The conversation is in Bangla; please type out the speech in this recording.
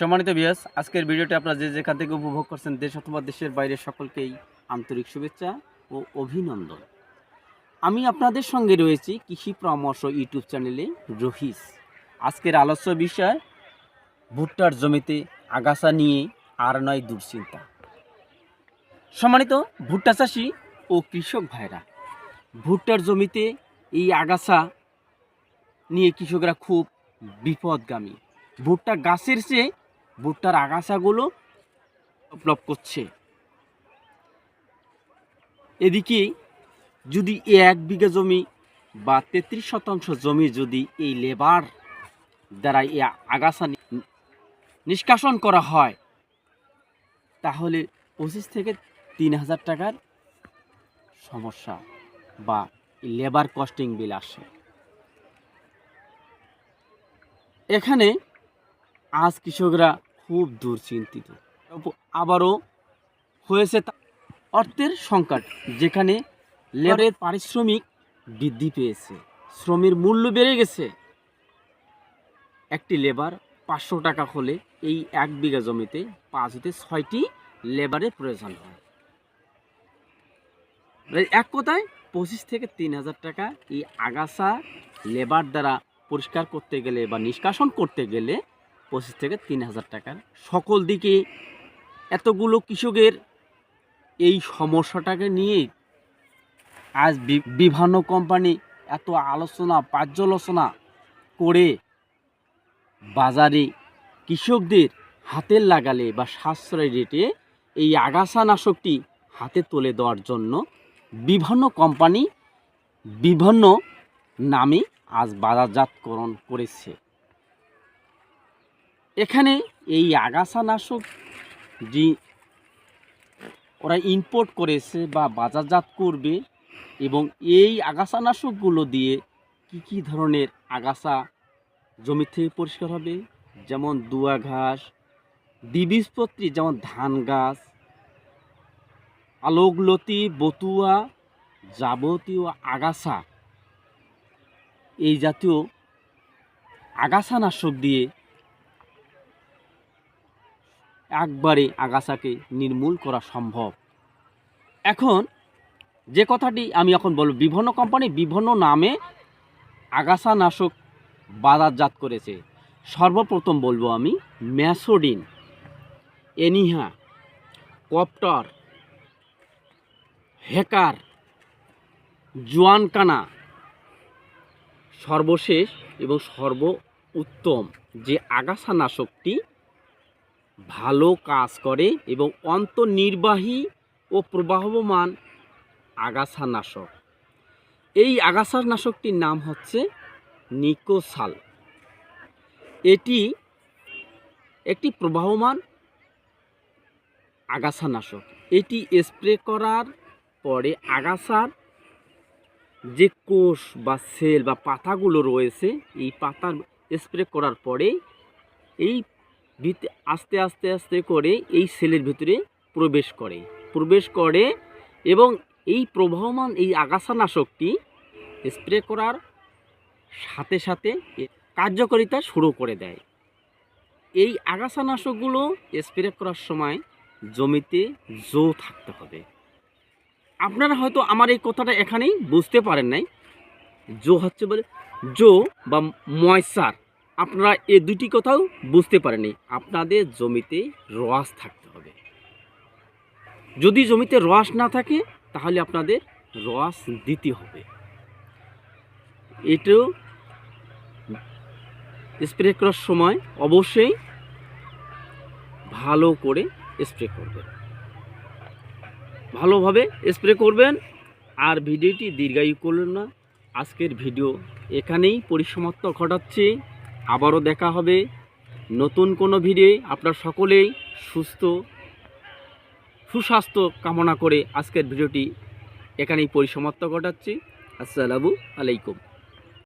সম্মানিত বিয়াস আজকের ভিডিওটি আপনারা যে যেখান থেকে উপভোগ করছেন দেশ অথবা দেশের বাইরে সকলকেই আন্তরিক শুভেচ্ছা ও অভিনন্দন। আমি আপনাদের সঙ্গে রয়েছি কৃষি পরামর্শ ইউটিউব চ্যানেলে রহিস। আজকের আলোচ্য বিষয়, ভুট্টার জমিতে আগাছা নিয়ে আর নয় দুশ্চিন্তা। সম্মানিত ভুট্টা চাষি ও কৃষক ভাইরা, ভুট্টার জমিতে এই আগাছা নিয়ে কৃষকরা খুব বিপদগামী। ভুট্টা গাছের চেয়ে ভুট্টার আগাছাগুলো ডেভেলপ করছে। এদিকে যদি এক বিঘা জমি বা তেত্রিশ শতাংশ জমি যদি এই লেবার দ্বারা এই আগাছা নিষ্কাশন করা হয়, তাহলে পঁচিশ থেকে তিন হাজার টাকার সমস্যা বা লেবার কস্টিং বিল আসে। এখানে আজ কৃষকরা খুব দুশ্চিন্তিত আবারও হয়েছে অর্থের সংকট, যেখানে লেবারের পারিশ্রমিক বৃদ্ধি পেয়েছে। শ্রমের মূল্য বেড়ে গেছে। একটি লেবার পাঁচশো টাকা হলে এই এক বিঘা জমিতে পাঁচ হতে ছয়টি লেবারের প্রয়োজন হয়। মানে এক কথায় পঁচিশ থেকে তিন হাজার টাকা এই আগাছা লেবার দ্বারা পরিষ্কার করতে গেলে বা নিষ্কাশন করতে গেলে পঁচিশ থেকে তিন হাজার টাকার। সকল দিকে এতগুলো কৃষকের এই সমস্যাটাকে নিয়ে আজ বিভিন্ন কোম্পানি এত আলোচনা, পর্যালোচনা করে বাজারে কৃষকদের হাতের লাগালে বা সাশ্রয় রেটে এই আগাছানাশকটি হাতে তুলে দেওয়ার জন্য বিভিন্ন কোম্পানি বিভিন্ন নামে আজ বাজারজাতকরণ করেছে। এখানে এই আগাছানাশক যে ওরা ইম্পোর্ট করেছে বা বাজারজাত করবে এবং এই আগাছানাশকগুলো দিয়ে কি কি ধরনের আগাছা জমি থেকে পরিষ্কার হবে? যেমন দুয়া ঘাস, দ্বিবীজপত্রী যেমন ধান গাছ, আলোকলতি, বতুয়া যাবতীয় আগাছা। এই জাতীয় আগাছানাশক দিয়ে একবারে আগাছাকে নির্মূল করা সম্ভব। এখন যে কথাটি আমি এখন বলব, বিভিন্ন কোম্পানি বিভিন্ন নামে আগাছানাশক বাজারজাত করেছে। সর্বপ্রথম বলব আমি ম্যাসোডিন, এনিহা, কপ্টর হেকার জোয়ানকানা, সর্বশেষ এবং সর্ব উত্তম যে আগাছানাশকটি ভালো কাজ করে এবং অন্তর্নির্বাহী ও প্রবাহমান আগাছানাশক। এই আগাছানাশকটির নাম হচ্ছে নিকোসাল। এটি একটি প্রবাহমান আগাছানাশক। এটি স্প্রে করার পরে আগাছার যে কোষ বা সেল বা পাতাগুলো রয়েছে, এই পাতার স্প্রে করার পরে এই ভিত আস্তে আস্তে আস্তে করে এই সেলের ভিতরে প্রবেশ করে। প্রবেশ করে এবং এই প্রবাহমান এই আগাছানাশকটি স্প্রে করার সাথে সাথে কার্যকারিতা শুরু করে দেয়। এই আগাছানাশকগুলো স্প্রে করার সময় জমিতে জো থাকতে হবে। আপনারা হয়তো আমার এই কথাটা এখানেই বুঝতে পারেন নাই। জো হচ্ছে বলে জো বা ময়সার আপনারা এ দুটি কথাও বুঝতে পারেনি আপনাদের জমিতে রস থাকতে হবে। যদি জমিতে রস না থাকে, তাহলে আপনাদের রস দিতে হবে। এটাও স্প্রে করার সময় অবশ্যই ভালো করে স্প্রে করবেন। ভালোভাবে স্প্রে করবেন আর ভিডিওটি দীর্ঘায়ু করলেন না। আজকের ভিডিও এখানেই পরিসমাপ্ত ঘটাচ্ছি। আবারও দেখা হবে। নতুন কোনো ভিডিও আপনার সকলেই সুস্থ, সুস্বাস্থ্য কামনা করে আজকের ভিডিওটি এখানেই পরিসমাপ্ত ঘটাচ্ছি। আসসালামু আলাইকুম।